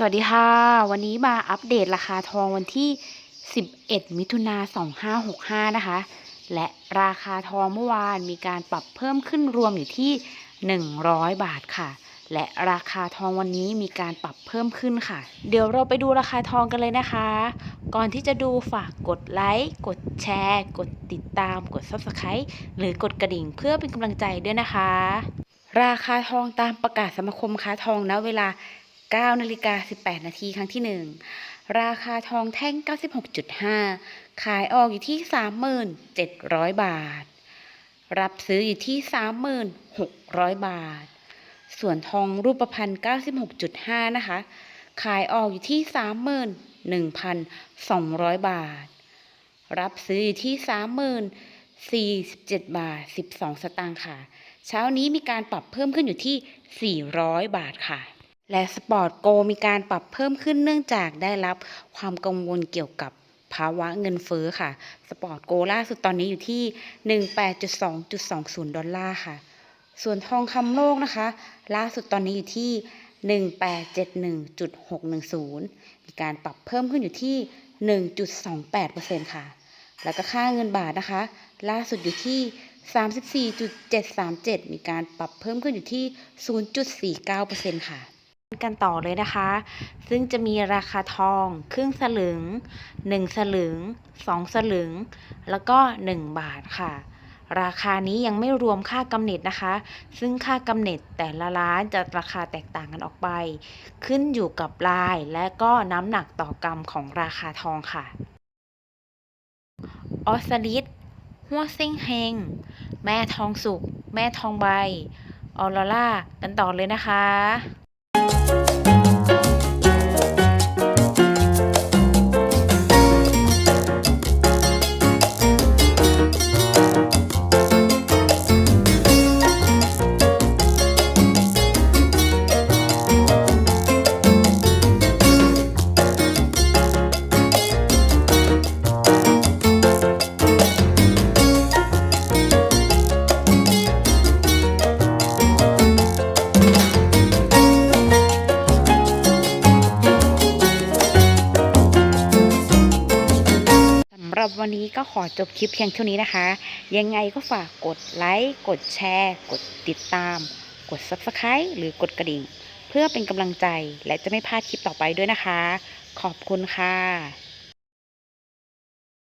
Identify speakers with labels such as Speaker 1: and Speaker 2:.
Speaker 1: สวัสดีค่ะ วันนี้มาอัปเดตราคาทองวันที่ 11 มิถุนา2565 นะคะ และราคาทองเมื่อวานมีการปรับเพิ่มขึ้นรวมอยู่ที่ 100 บาทค่ะ และราคาทองวันนี้มีการปรับเพิ่มขึ้นค่ะ เดี๋ยวเราไปดูราคาทองกันเลยนะคะ ก่อนที่จะดูฝากกดไลค์กดแชร์ กดติดตาม กด Subscribe หรือกดกระดิ่งเพื่อเป็นกำลังใจด้วยนะคะ ราคาทองตามประกาศสมาคมค้าทองณเวลา 9นาฬิกา18 นาทีครั้งที่ 1 ราคาทองแท่ง 96.5 ขายออกอยู่ที่ 37,000 บาท รับซื้ออยู่ที่ 36,000 บาท ส่วนทองรูปพรรณ96.5 นะคะ ขายออกอยู่ที่ 31,200 บาท รับซื้ออยู่ที่ 30,047 บาท 12 สตางค์ค่ะ เช้านี้มีการปรับเพิ่มขึ้นอยู่ที่ 400 บาทค่ะ และสปอร์ตโกมีการปรับเพิ่มขึ้นเนื่องจากได้รับความกังวลเกี่ยวกับภาวะเงินเฟ้อค่ะ สปอร์ตโกล่าสุดตอนนี้อยู่ที่ 18.2.20 ดอลลาร์ค่ะ ส่วนทองคำโลกนะคะ ล่าสุดตอนนี้อยู่ที่ 1871.610 มีการปรับเพิ่มขึ้นอยู่ที่ 1.28%ค่ะ แล้วก็ค่าเงินบาทนะคะ ล่าสุดอยู่ที่ 34.737 มีการปรับเพิ่มขึ้นอยู่ที่ 0.49%ค่ะ กันต่อเลยนะคะ ซึ่งจะมีราคาทอง ครึ่งสลึง 1 สลึง 2 สลึง แล้วก็ 1 บาทค่ะ ราคานี้ยังไม่รวมค่ากำเนิดนะคะ ซึ่งค่ากำเนิดแต่ละร้านจะราคาแตกต่างกันออกไป ขึ้นอยู่กับลายและก็น้ำหนักต่อกรัมของราคาทองค่ะ ออสลิดหัวเซ้งเฮง แม่ทองสุก แม่ทองใบ ออโรล่ากันต่อเลยนะคะ ส หรับวันนี้ก็ขอจบคลิปเพียงเท่านี้นะคะ ยังไงก็ฝากกดไลค์ กดแชร์ กดติดตาม กด Subscribe หรือกดกระดิ่ง เพื่อเป็นกำลังใจและจะไม่พลาดคลิปต่อไปด้วยนะคะ ขอบคุณค่ะ